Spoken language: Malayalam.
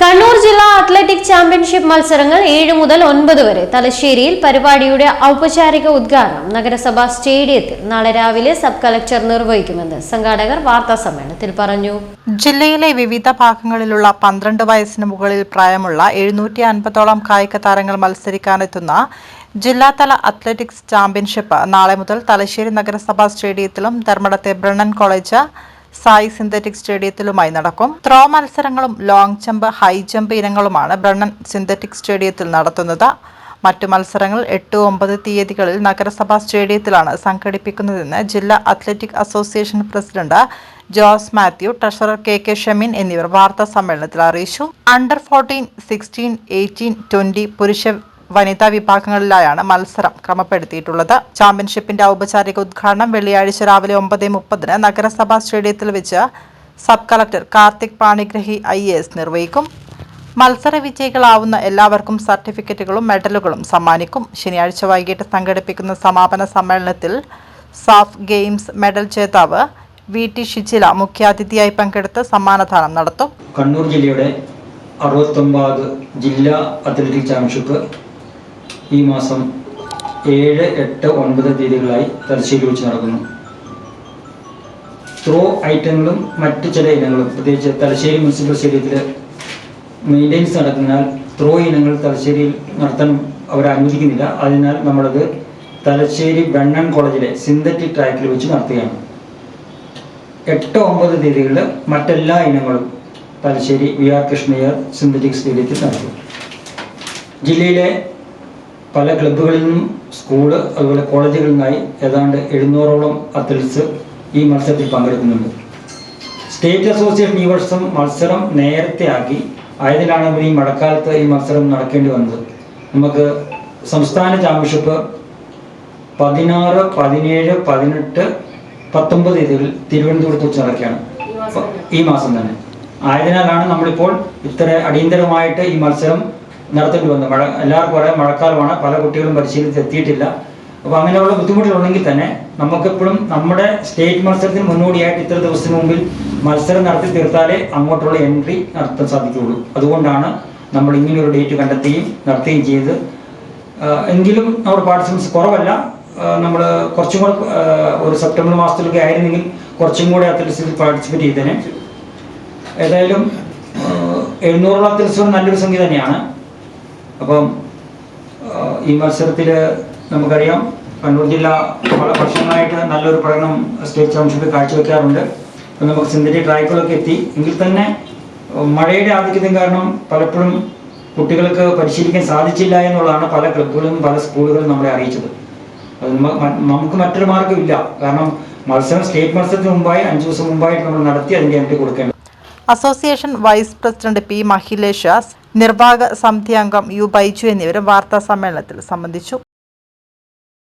കണ്ണൂർ ജില്ലാ അത്ലറ്റിക് ചാമ്പ്യൻഷിപ്പ് മത്സരങ്ങൾ ഏഴ് മുതൽ ഒൻപത് വരെ. തലശ്ശേരിയിൽ പരിപാടിയുടെ ഔപചാരിക ഉദ്ഘാടനം നഗരസഭാ സ്റ്റേഡിയത്തിൽ നാളെ രാവിലെ സബ് കളക്ടർ നിർവഹിക്കുമെന്ന് സംഘാടകർ വാർത്താ സമ്മേളനത്തിൽ പറഞ്ഞു. ജില്ലയിലെ വിവിധ ഭാഗങ്ങളിലുള്ള പന്ത്രണ്ട് വയസ്സിന് മുകളിൽ പ്രായമുള്ള എഴുന്നൂറ്റി അൻപതോളം കായിക താരങ്ങൾ മത്സരിക്കാനെത്തുന്ന ജില്ലാതല അത്ലറ്റിക്സ് ചാമ്പ്യൻഷിപ്പ് നാളെ മുതൽ തലശ്ശേരി നഗരസഭാ സ്റ്റേഡിയത്തിലും ധർമ്മടത്തെ ബ്രണ്ണൻ കോളേജ് സായി സിന്തറ്റിക് സ്റ്റേഡിയത്തിലുമായി നടക്കും. ത്രോ മത്സരങ്ങളും ലോങ് ജമ്പ് ഹൈ ജമ്പ് ഇനങ്ങളുമാണ് ബ്രണ്ണൻ സിന്തറ്റിക് സ്റ്റേഡിയത്തിൽ നടത്തുന്നത്. മറ്റു മത്സരങ്ങൾ എട്ട് ഒമ്പത് തീയതികളിൽ നഗരസഭാ സ്റ്റേഡിയത്തിലാണ് സംഘടിപ്പിക്കുന്നതെന്ന് ജില്ലാ athletic association president Jose Mathew treasurer K K Shameen എന്നിവർ വാർത്താ സമ്മേളനത്തിൽ അറിയിച്ചു. Under fourteen sixteen eighteen twenty പുരുഷ വനിതാ വിഭാഗങ്ങളിലായാണ് മത്സരം ക്രമപ്പെടുത്തിയിട്ടുള്ളത്. ചാമ്പ്യൻഷിപ്പിന്റെ ഔപചാരിക ഉദ്ഘാടനം വെള്ളിയാഴ്ച രാവിലെ ഒമ്പത് മുപ്പതിന് നഗരസഭാ സ്റ്റേഡിയത്തിൽ വെച്ച് സബ് കളക്ടർ കാർത്തിക് പാണിഗ്രഹി ഐ നിർവഹിക്കും. മത്സര വിജയികളാവുന്ന എല്ലാവർക്കും സർട്ടിഫിക്കറ്റുകളും മെഡലുകളും സമ്മാനിക്കും. ശനിയാഴ്ച വൈകിട്ട് സംഘടിപ്പിക്കുന്ന സമാപന സമ്മേളനത്തിൽ സാഫ് ഗെയിംസ് മെഡൽ ജേതാവ് വി ടി ഷിജില മുഖ്യാതിഥിയായി പങ്കെടുത്ത് സമ്മാനദാനം നടത്തും. കണ്ണൂർ ജില്ലയുടെ അറുപത്തൊമ്പത് ജില്ലാ അത്ലറ്റിക് ചാമ്പ്യൻഷിപ്പ് ഈ മാസം ഏഴ് എട്ട് ഒൻപത് തീയതികളായി തലശ്ശേരി വെച്ച് നടക്കുന്നു. ത്രോ ഐറ്റങ്ങളും മറ്റ് ചില ഇനങ്ങളും പ്രത്യേകിച്ച് തലശ്ശേരി മുനിസിപ്പൽ സ്റ്റേഡിയത്തിൽ മെയിന്റെനൻസ് നടക്കുന്നതിനാൽ ത്രോ ഇനങ്ങൾ തലശ്ശേരിയിൽ നടത്താൻ അവർ അനുവദിക്കുന്നില്ല. അതിനാൽ നമ്മളത് തലശ്ശേരി ബ്രണ്ണൻ കോളേജിലെ സിന്തറ്റിക് ട്രാക്കിൽ വെച്ച് നടത്തുകയാണ്. എട്ട് ഒമ്പത് തീയതികളിൽ മറ്റെല്ലാ ഇനങ്ങളും Thalassery V R Krishnaiyer synthetic സ്റ്റേഡിയത്തിൽ നടത്തും. ജില്ലയിലെ പല ക്ലബ്ബുകളിൽ നിന്നും സ്കൂൾ അതുപോലെ കോളേജുകളിൽ നിന്നായി ഏതാണ്ട് എഴുന്നൂറോളം അത്ലറ്റ്സ് ഈ മത്സരത്തിൽ പങ്കെടുക്കുന്നുണ്ട്. സ്റ്റേറ്റ് അസോസിയേഷൻ ഈ വർഷം മത്സരം നേരത്തെ ആക്കി. ആയതിനാണ് ഇവർ ഈ മഴക്കാലത്ത് ഈ മത്സരം നടക്കേണ്ടി വന്നത്. നമുക്ക് സംസ്ഥാന ചാമ്പ്യൻഷിപ്പ് പതിനാറ് പതിനേഴ് പതിനെട്ട് പത്തൊമ്പത് തീയതികളിൽ തിരുവനന്തപുരത്ത് വെച്ച് നടക്കുകയാണ്. ഈ മാസം തന്നെ. ആയതിനാലാണ് നമ്മളിപ്പോൾ ഇത്ര അടിയന്തരമായിട്ട് ഈ മത്സരം നടത്തേണ്ടി വന്നു. മഴ എല്ലാവർക്കും പറയാം മഴക്കാലമാണ്. പല കുട്ടികളും പരിശീലനത്തിൽ എത്തിയിട്ടില്ല. അപ്പോൾ അങ്ങനെയുള്ള ബുദ്ധിമുട്ടുകളുണ്ടെങ്കിൽ തന്നെ നമുക്കെപ്പോഴും നമ്മുടെ സ്റ്റേറ്റ് മത്സരത്തിന് മുന്നോടിയായിട്ട് ഇത്ര ദിവസത്തിന് മുമ്പിൽ മത്സരം നടത്തി തീർത്താലേ അങ്ങോട്ടുള്ള എൻട്രി നടത്താൻ സാധിക്കുകയുള്ളൂ. അതുകൊണ്ടാണ് നമ്മൾ ഇങ്ങനെ ഒരു ഡേറ്റ് കണ്ടെത്തുകയും നടത്തുകയും ചെയ്ത് എങ്കിലും നമ്മുടെ പാർട്ടിസിപ്പൻസ് കുറവല്ല. നമ്മൾ കുറച്ചും കൂടെ ഒരു സെപ്റ്റംബർ മാസത്തിലൊക്കെ ആയിരുന്നെങ്കിൽ കുറച്ചും കൂടെ അത്ലറ്റിക്സിൽ പാർട്ടിസിപ്പേറ്റ് ചെയ്തേനെ. ഏതായാലും എഴുന്നൂറോളം അത്ലറ്റിക്സ് നല്ലൊരു സംഖ്യ തന്നെയാണ്. അപ്പം ഈ മത്സരത്തിൽ നമുക്കറിയാം കണ്ണൂർ ജില്ല പല വർഷങ്ങളായിട്ട് നല്ലൊരു പ്രകടനം സ്റ്റേറ്റ് ചാമ്പ്യൻഷിപ്പിൽ കാഴ്ചവെക്കാറുണ്ട്. അപ്പം നമുക്ക് സിന്തറ്റിക് ട്രാക്കുകളൊക്കെ എത്തി. എങ്കിൽ തന്നെ മഴയുടെ ആധിക്യത്തിന് കാരണം പലപ്പോഴും കുട്ടികൾക്ക് പരിശീലിക്കാൻ സാധിച്ചില്ല എന്നുള്ളതാണ് പല ക്ലബുകളും പല സ്കൂളുകളും നമ്മളെ അറിയിച്ചത്. അത് നമുക്ക് മറ്റൊരു മാർഗമില്ല. കാരണം മത്സരം സ്റ്റേറ്റ് മത്സരത്തിന് മുമ്പായി അഞ്ച് ദിവസം മുമ്പായിട്ട് നമ്മൾ നടത്തി അതിന്റെ എൻട്രി കൊടുക്കേണ്ടത്. Association vice president P Mahilesh നിർവാഹക സമിതി അംഗം യു ബൈജു എന്നിവരും വാർത്താ സമ്മേളനത്തിൽ സംബന്ധിച്ചു.